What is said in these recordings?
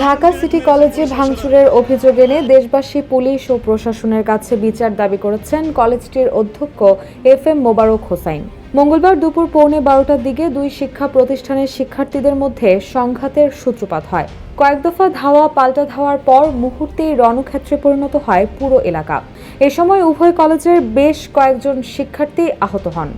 Dhaka city কলেজে ভাঙচুরের অভিযোগ এনে দেশবাসী, পুলিশ ও প্রশাসনের কাছে বিচার দাবি করেছেন কলেজটির অধ্যক্ষ এফ এম মোবারক হোসাইন। মঙ্গলবার দুপুর পৌনে বারোটার দিকে দুই শিক্ষা প্রতিষ্ঠানের শিক্ষার্থীদের মধ্যে সংঘাতের সূত্রপাত হয়। কয়েক দফা ধাওয়া, পাল্টা ধাওয়ার পর মুহূর্তেই রণক্ষেত্রে পরিণত হয় পুরো এলাকা। এ সময় উভয় কলেজের বেশ কয়েকজন শিক্ষার্থী আহত হন।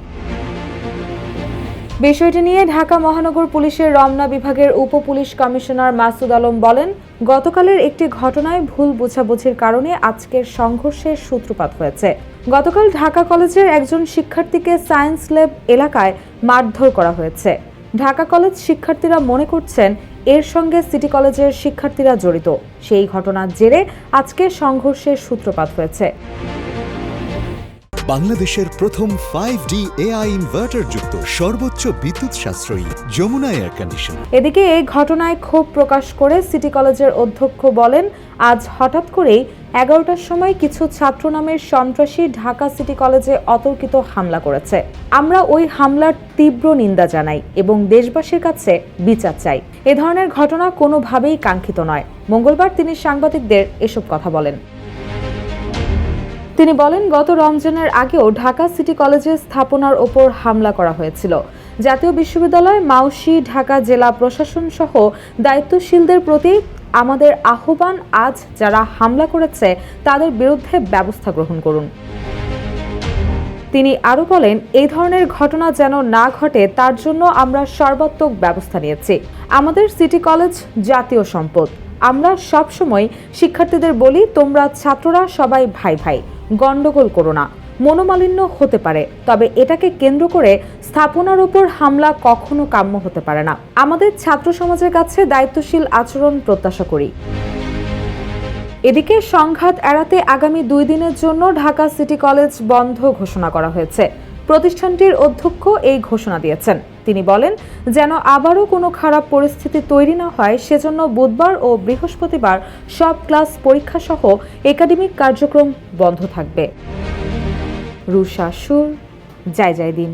বিষয়টি নিয়ে ঢাকা মহানগর পুলিশের রমনা বিভাগের উপ পুলিশ কমিশনার মাসুদ আলম বলেন, গতকালের একটি ঘটনায় ভুল বোঝাবুঝির কারণে আজকের সংঘর্ষের সূত্রপাত হয়েছে। গতকাল ঢাকা কলেজের একজন শিক্ষার্থীকে সায়েন্স ল্যাব এলাকায় মারধর করা হয়েছে। ঢাকা কলেজ শিক্ষার্থীরা মনে করছেন, এর সঙ্গে সিটি কলেজের শিক্ষার্থীরা জড়িত। সেই ঘটনার জেরে আজকে সংঘর্ষের সূত্রপাত হয়েছে। বাংলাদেশের প্রথম ফাইভ ডি এআই ইনভার্টার যুক্ত সর্বোচ্চ বিদ্যুৎ সাশ্রয়ী যমুনা এয়ার কন্ডিশনার এদিকে এই ঘটনায় ক্ষোভ প্রকাশ করে সিটি কলেজের অধ্যক্ষ বলেন, আজ হঠাৎ করেই এগারোটার সময় কিছু ছাত্র নামের সন্ত্রাসী ঢাকা সিটি কলেজে অতর্কিত হামলা করেছে। আমরা ওই হামলার তীব্র নিন্দা জানাই এবং দেশবাসীর কাছে বিচার চাই। এ ধরনের ঘটনা কোনোভাবেই কাঙ্ক্ষিত নয়। মঙ্গলবার তিনি সাংবাদিকদের এসব কথা বলেন। তিনি বলেন, গত রমজানের আগেও ঢাকা সিটি কলেজের স্থাপনার ওপর হামলা করা হয়েছিল। জাতীয় বিশ্ববিদ্যালয়, মাউসি, ঢাকা জেলা প্রশাসন সহ দায়িত্বশীলদের প্রতি আমাদের আহ্বান আজ যারা হামলা করেছে, তাদের বিরুদ্ধে ব্যবস্থা গ্রহণ করুন। তিনি আরও বলেন, এই ধরনের ঘটনা যেন না ঘটে, তার জন্য আমরা সর্বাত্মক ব্যবস্থা নিয়েছি। আমাদের সিটি কলেজ জাতীয় সম্পদ। আমরা সবসময় শিক্ষার্থীদের বলি, তোমরা ছাত্ররা সবাই ভাই ভাই। গণ্ডগোল করো না। মনোমালিন্য হতে পারে, তবে এটাকে কেন্দ্র করে স্থাপনার উপর হামলা কখনো কাম্য হতে পারে না। আমাদের ছাত্র সমাজের কাছে দায়িত্বশীল আচরণ প্রত্যাশা করি। এদিকে সংঘাত এড়াতে আগামী দুই দিনের জন্য ঢাকা সিটি কলেজ বন্ধ ঘোষণা করা হয়েছে। প্রতিষ্ঠানটির অধ্যক্ষ এই ঘোষণা দিয়েছেন। তিনি বলেন, যেন আবারও কোনো খারাপ পরিস্থিতি তৈরি না হয়, সেজন্য বুধবার ও বৃহস্পতিবার সব ক্লাস পরীক্ষা সহ একাডেমিক কার্যক্রম বন্ধ থাকবে। রুশাসুর জয় জয় দিন